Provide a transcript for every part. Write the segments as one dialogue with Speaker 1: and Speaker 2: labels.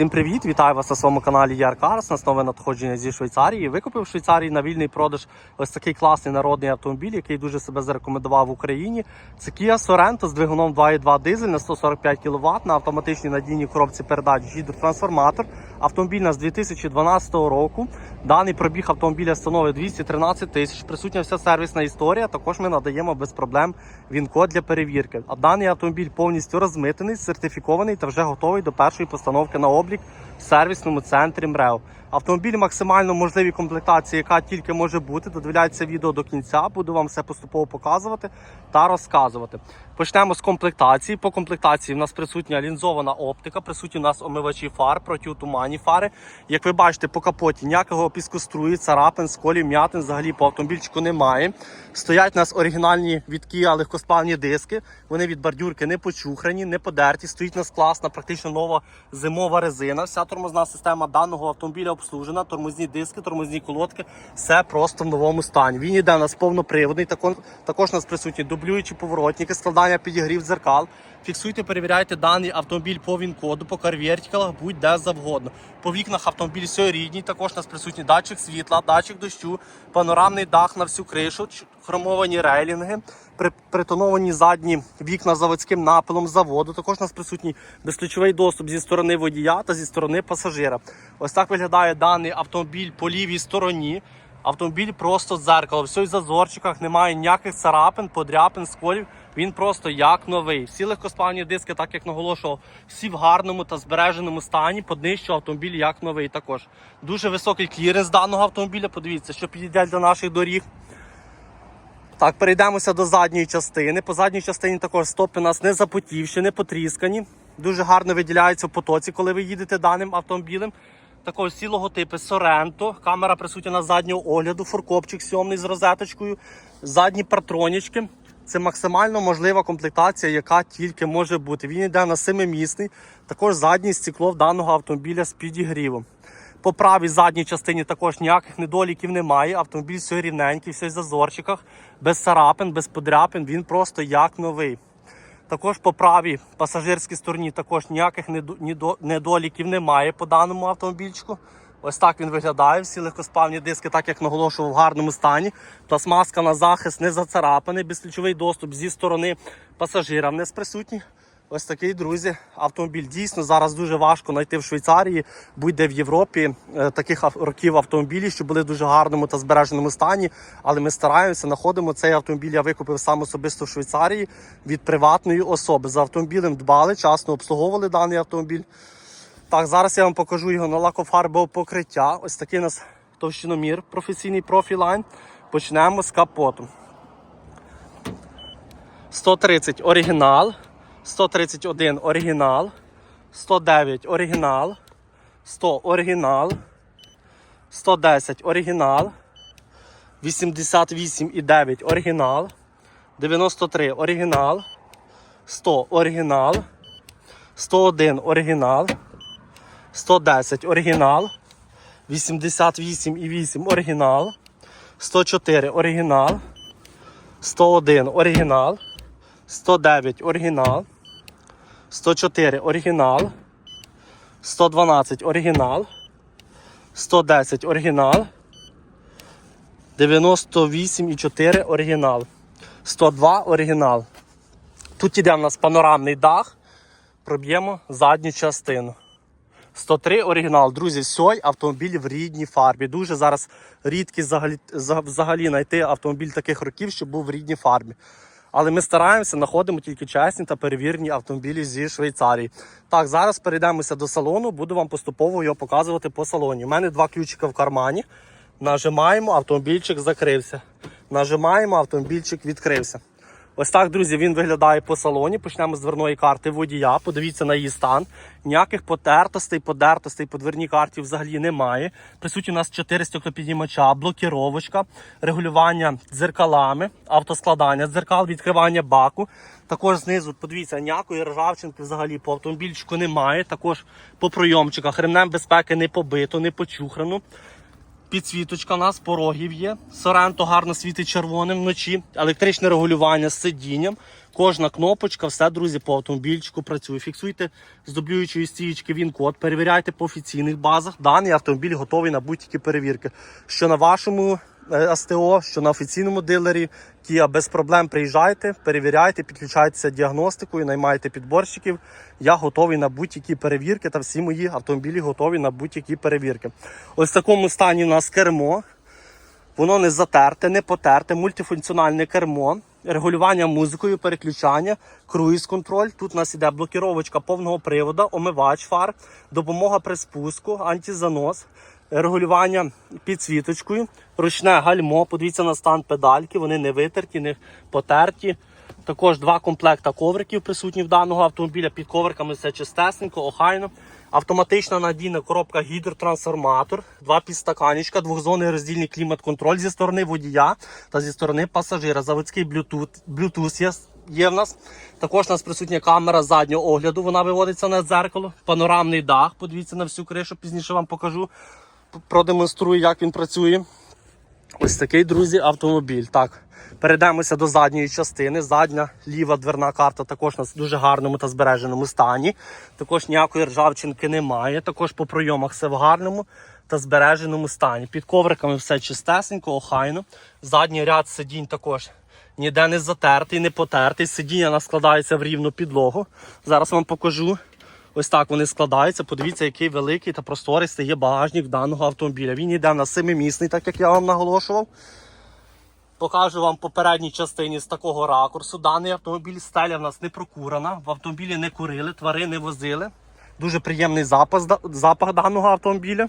Speaker 1: Всім привіт! Вітаю вас на своєму каналі Яркарс. Нас нове надходження зі Швейцарії. Викупив в Швейцарії на вільний продаж ось такий класний народний автомобіль, який дуже себе зарекомендував в Україні. Це Kia Sorento з двигуном 2.2 дизель на 145 кВт на автоматичній надійній коробці передач гідротрансформатор. Автомобіль нас 2012 року. Даний пробіг автомобіля становить 213 тисяч. Присутня вся сервісна історія. Також ми надаємо без проблем він-код для перевірки. А даний автомобіль повністю розмитений, сертифікований та вже готовий до першої постановки на облік şimdilik сервісному центрі МРЕО. Автомобіль максимально можливій комплектації, яка тільки може бути. Додивляється відео до кінця. Буду вам все поступово показувати та розказувати. Почнемо з комплектації. По комплектації в нас присутня лінзована оптика, присутні у нас омивачі фар, протитуманні фари. Як ви бачите, по капоті ніякого піскострую, царапин, сколів, м'ятин взагалі по автомобільчику немає. Стоять у нас оригінальні від Kia диски. Вони від бордюрки не почухрані, не подерті. Стоїть у нас класна, практично нова зимова резина. Вся тормозна система даного автомобіля обслужена. Тормозні диски, тормозні колодки. Все просто в новому стані. Він іде у нас повноприводний. Також у нас присутні дублюючі поворотники, складання підігрів дзеркал. Фіксуйте, перевіряйте даний автомобіль по він-коду, по карвертикалах, будь-де завгодно. По вікнах автомобіль все рідній. Також у нас присутній датчик світла, датчик дощу, панорамний дах на всю кришу, хромовані рейлінги, притоновані задні вікна заводським напилом заводу. Також у нас присутній безключовий доступ зі сторони водія та зі сторони пасажира. Ось так виглядає даний автомобіль по лівій стороні. Автомобіль просто дзеркало. Все в зазорчиках, немає ніяких царапин, подряпин, сколів. Він просто як новий. Всі легкосплавні диски, так як наголошував, всі в гарному та збереженому стані. По автомобіль як новий. Також дуже високий кліренс даного автомобіля. Подивіться, що підійде для наших доріг. Так, перейдемося до задньої частини. По задній частині також стопи у нас не запотівші, не потріскані. Дуже гарно виділяються в потоці, коли ви їдете даним автомобілем. Також всі логотипи Sorento. Камера присутня на заднього огляду, фуркопчик сьомний з розеточкою, задні партронічки. Це максимально можлива комплектація, яка тільки може бути. Він йде на семимісний. Також заднє стекло в даного автомобіля з підігрівом. По правій задній частині також ніяких недоліків немає. Автомобіль все рівненький, все в зазорчиках, без царапин, без подряпин. Він просто як новий. Також по правій пасажирській стороні також ніяких недоліків немає по даному автомобільчику. Ось так він виглядає. Всі легкоспавні диски, так як наголошував, в гарному стані. Пластмаска на захист не зацарапаний, безключовий доступ зі сторони пасажира в нас присутній. Ось такий, друзі, автомобіль. Дійсно, зараз дуже важко знайти в Швейцарії, будь-де в Європі е, таких років автомобілів, що були в дуже гарному та збереженому стані. Але ми стараємося, знаходимо цей автомобіль. Я викупив сам особисто в Швейцарії від приватної особи. За автомобілем дбали, часно обслуговували даний автомобіль. Так, зараз я вам покажу його на лакофарбове покриття. Ось такий у нас товщиномір, професійний профілайн. Почнемо з капоту. 130 оригінал, 131 оригінал, 109 оригінал, 100 оригінал, 110 оригінал, 88,9 оригінал, 93 оригінал, 100 оригінал, 101 оригінал, 110 оригінал, 88,8 оригінал, 104 оригінал, 101 оригінал, 109 оригінал, 104 оригінал, 112 оригінал, 110 оригінал, 98,4 оригінал, 102 оригінал. Тут іде в нас панорамний дах. Проб'ємо задню частину. 103 оригінал. Друзі, сьой автомобіль в рідній фарбі. Дуже зараз рідкість взагалі, взагалі знайти автомобіль таких років, щоб був в рідній фарбі. Але ми стараємося, знаходимо тільки чесні та перевірені автомобілі зі Швейцарії. Так, зараз перейдемося до салону, буду вам поступово його показувати по салоні. У мене два ключика в кармані. Нажимаємо, автомобільчик закрився. Нажимаємо, автомобільчик відкрився. Ось так, друзі, він виглядає по салоні. Почнемо з дверної карти водія. Подивіться на її стан. Ніяких потертостей, подертостей по дверній карті взагалі немає. Присутні у нас 4 стеклопіднімача, блокіровочка, регулювання дзеркалами, автоскладання дзеркал, відкривання баку. Також знизу, подивіться, ніякої ржавчинки взагалі по автомобільчику немає. Також по пройомчиках ремнем безпеки не побито, не почухрано. Підсвіточка у нас, порогів є. Соренто гарно світить червоним вночі. Електричне регулювання з сидінням. Кожна кнопочка, все, друзі, по автомобільчику працює. Фіксуйте з дублюючої стієчки він код, перевіряйте по офіційних базах. Даний автомобіль готовий на будь-які перевірки. Що на вашому СТО, що на офіційному дилері Kia без проблем приїжджайте, перевіряйте, підключайтеся діагностикою, наймайте підборщиків. Я готовий на будь-які перевірки та всі мої автомобілі готові на будь-які перевірки. Ось в такому стані у нас кермо. Воно не затерте, не потерте, мультифункціональне кермо, регулювання музикою, переключання, круїз-контроль. Тут у нас іде блокіровочка повного приводу, омивач фар, допомога при спуску, антизанос, регулювання підсвіточкою, ручне гальмо. Подивіться на стан педальки, вони не витерті, не потерті. Також два комплекта ковриків присутні в даного автомобіля. Під ковриками все чистесенько, охайно. Автоматична надійна коробка гідротрансформатор, два підстаканічка, двохзонний роздільний клімат-контроль зі сторони водія та зі сторони пасажира. Заводський Bluetooth, є, є в нас. Також у нас присутня камера заднього огляду. Вона виводиться на дзеркало. Панорамний дах. Подивіться на всю кришу, пізніше вам покажу. Продемонструю, як він працює. Ось такий, друзі, автомобіль. Так, перейдемося до задньої частини. Задня ліва дверна карта також у нас в дуже гарному та збереженому стані. Також ніякої ржавчинки немає. Також по пройомах все в гарному та збереженому стані. Під ковриками все чистесенько, охайно. Задній ряд сидінь також ніде не затертий, не потертий. Сидіння складається в рівну підлогу. Зараз вам покажу. Ось так вони складаються. Подивіться, який великий та просторий стає багажник даного автомобіля. Він йде на семимісний, так як я вам наголошував. Покажу вам по передній частині з такого ракурсу. Даний автомобіль стеля в нас не прокурена. В автомобілі не курили, твари не возили. Дуже приємний запах, запах даного автомобіля.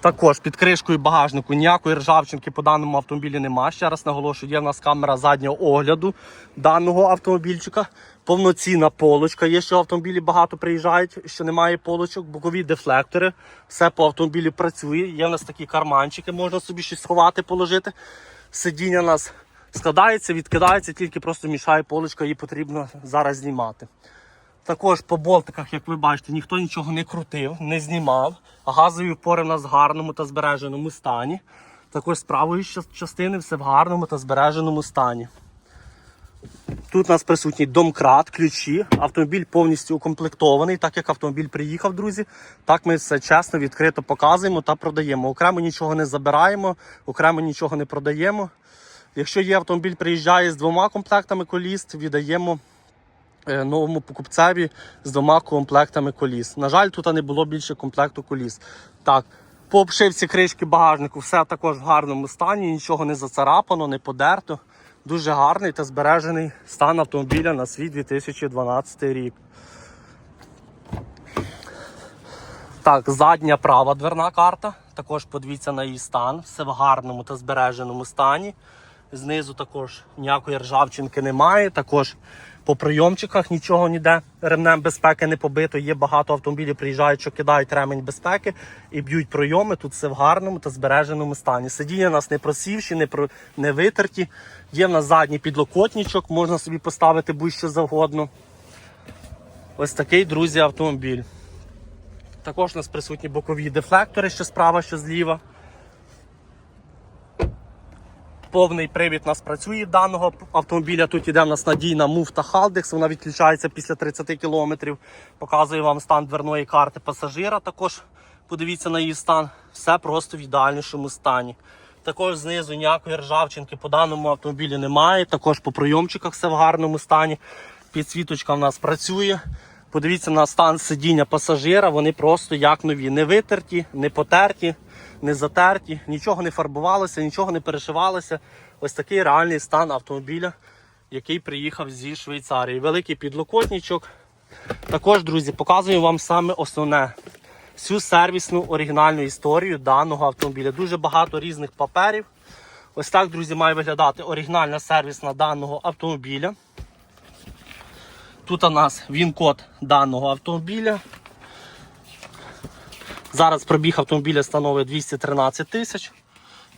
Speaker 1: Також під кришкою багажнику ніякої ржавчинки по даному автомобілі немає. Ще раз наголошую, є в нас камера заднього огляду даного автомобільчика. Повноцінна полочка. Є, що автомобілі багато приїжджають, що немає полочок, бокові дефлектори. Все по автомобілі працює. Є в нас такі карманчики, можна собі щось сховати, положити. Сидіння у нас складається, відкидається, тільки просто мішає полочка, її потрібно зараз знімати. Також по болтиках, як ви бачите, ніхто нічого не крутив, не знімав. Газові опори в нас в гарному та збереженому стані. Також з правої частини все в гарному та збереженому стані. Тут у нас присутній домкрат, ключі. Автомобіль повністю укомплектований. Так як автомобіль приїхав, друзі, так ми все чесно, відкрито показуємо та продаємо. Окремо нічого не забираємо, окремо нічого не продаємо. Якщо є автомобіль, приїжджає з двома комплектами коліс, віддаємо е, новому покупцеві з двома комплектами коліс. На жаль, тут не було більше комплекту коліс. Так, по обшивці кришки багажнику все також в гарному стані, нічого не зацарапано, не подерто. Дуже гарний та збережений стан автомобіля на свій 2012 рік. Так, задня права дверна карта. Також подивіться на її стан. Все в гарному та збереженому стані. Знизу також ніякої ржавчинки немає. Також по прийомчиках нічого ніде. Ремнем безпеки не побито. Є багато автомобілів, приїжджають, що кидають ремень безпеки і б'ють пройоми. Тут все в гарному та збереженому стані. Сидіння у нас не просівші, не, про... не витерті. Є в нас задній підлокотничок, можна собі поставити будь-що завгодно. Ось такий, друзі, автомобіль. Також у нас присутні бокові дефлектори, що справа, що зліва. Повний привід у нас працює даного автомобіля. Тут іде в нас надійна муфта Haldex, вона відключається після 30 км. Показую вам стан дверної карти пасажира. Також подивіться на її стан. Все просто в ідеальнішому стані. Також знизу ніякої ржавчинки по даному автомобілі немає. Також по прийомчиках все в гарному стані. Підсвіточка в нас працює. Подивіться на стан сидіння пасажира, вони просто як нові. Не витерті, не потерті, не затерті, нічого не фарбувалося, нічого не перешивалося. Ось такий реальний стан автомобіля, який приїхав зі Швейцарії. Великий підлокотничок. Також, друзі, показую вам саме основне. Всю сервісну оригінальну історію даного автомобіля. Дуже багато різних паперів. Ось так, друзі, має виглядати оригінальна сервісна даного автомобіля. Тут у нас він-код даного автомобіля. Зараз пробіг автомобіля становить 213 тисяч.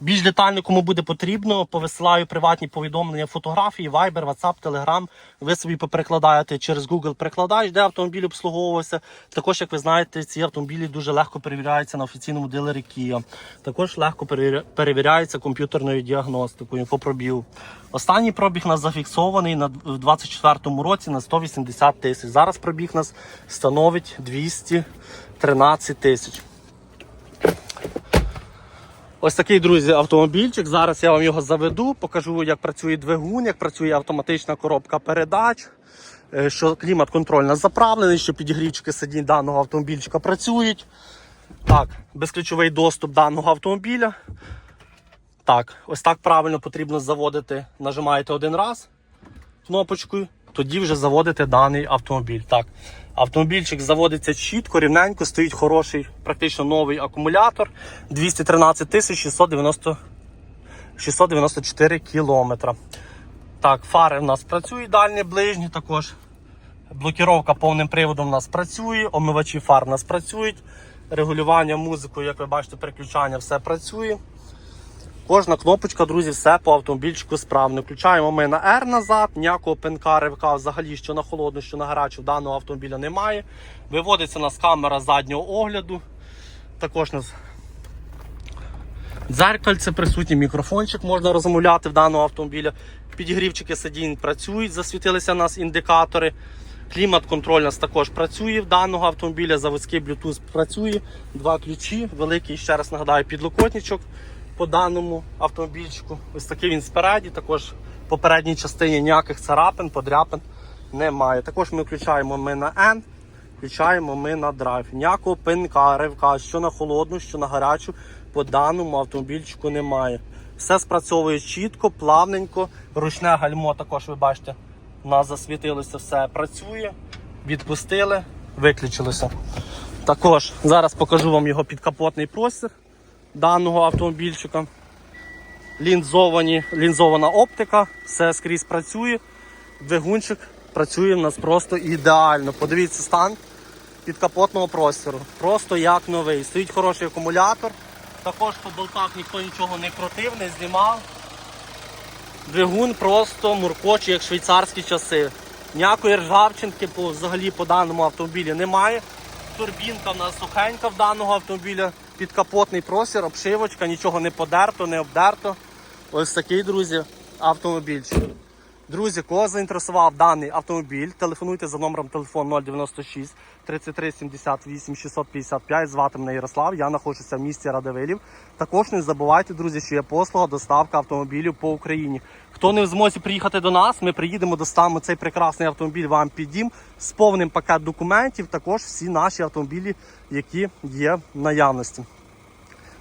Speaker 1: Більш детально, кому буде потрібно, повисилаю приватні повідомлення, фотографії, Viber, WhatsApp, Telegram. Ви собі поперекладаєте через Google, перекладаєш, де автомобіль обслуговувався. Також, як ви знаєте, ці автомобілі дуже легко перевіряються на офіційному дилері Kia. Також легко перевіря- перевіряються комп'ютерною діагностикою по. Останній пробіг нас зафіксований на в 24-му році на 180 тисяч. Зараз пробіг нас становить 213 тисяч. Ось такий, друзі, автомобільчик. Зараз я вам його заведу, покажу, як працює двигун, як працює автоматична коробка передач, е, що клімат-контроль нас заправлений, що підігрівчики сидінь даного автомобільчика працюють. Так, безключовий доступ даного автомобіля. Так, ось так правильно потрібно заводити. Нажимаєте один раз кнопочкою, тоді вже заводите даний автомобіль. Так, автомобільчик заводиться чітко, рівненько, стоїть хороший, практично новий акумулятор 213 тисяч 690 694 кілометра. Так, фари в нас працюють дальні, ближні також. Блокіровка повним приводом у нас працює, омивачі фар у нас працюють. Регулювання музикою, як ви бачите, переключання все працює. Кожна кнопочка, друзі, все по автомобільчику справно. Включаємо ми на R назад, ніякого пинка, ривка взагалі, що на холодну, що на гарячу, даного автомобіля немає. Виводиться у нас камера заднього огляду. Також у нас дзеркальце присутній мікрофончик можна розмовляти в даного автомобіля. Підігрівчики сидінь працюють, засвітилися у нас індикатори. Клімат-контроль у нас також працює в даного автомобіля, заводський Bluetooth працює, два ключі, великий, ще раз нагадаю, підлокотничок по даному автомобільчику. Ось такий він спереді, також в попередній частині ніяких царапин, подряпин немає. Також ми включаємо ми на N, включаємо ми на драйв. Ніякого пинка, ривка, що на холодну, що на гарячу, по даному автомобільчику немає. Все спрацьовує чітко, плавненько. Ручне гальмо також ви бачите, у нас засвітилося, все працює. Відпустили, виключилося. Також зараз покажу вам його підкапотний простір даного автомобільчика. Лінзовані, лінзована оптика, все скрізь працює. Двигунчик працює в нас просто ідеально. Подивіться стан підкапотного простору. Просто як новий. Стоїть хороший акумулятор. Також по болтах ніхто нічого не крутив, не знімав. Двигун просто муркоче, як швейцарські часи. Ніякої ржавчинки взагалі по даному автомобілі немає. Турбінка в нас сухенька в даного автомобіля, підкапотний простір, обшивочка, нічого не подерто, не обдерто. Ось такий, друзі, автомобільчик. Друзі, кого заінтересував даний автомобіль, телефонуйте за номером телефону 096 33 78 655. Звати мене Ярослав. Я знаходжуся в місті Радивилів. Також не забувайте, друзі, що є послуга доставка автомобілів по Україні. Хто не в змозі приїхати до нас, ми приїдемо, доставимо цей прекрасний автомобіль вам під дім з повним пакет документів. Також всі наші автомобілі, які є в наявності.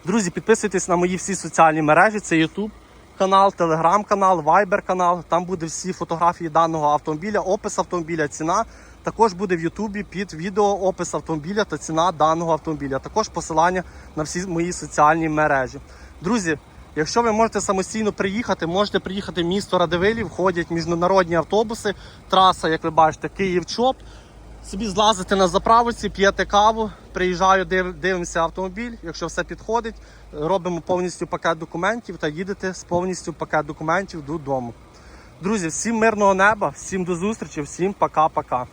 Speaker 1: Друзі, підписуйтесь на мої всі соціальні мережі. Це YouTube канал, Telegram канал, Viber канал. Там буде всі фотографії даного автомобіля, опис автомобіля, ціна. Також буде в Ютубі під відео опис автомобіля та ціна даного автомобіля. Також посилання на всі мої соціальні мережі. Друзі, якщо ви можете самостійно приїхати, можете приїхати в місто Радивилів, ходять міжнародні автобуси. Траса, як ви бачите, Київ-Чоп. Собі злазити на заправці, п'єте каву, приїжджаю, див, дивимося автомобіль. Якщо все підходить, робимо повністю пакет документів та їдете з повністю пакет документів додому. Друзі, всім мирного неба, всім до зустрічі, всім пока-пока.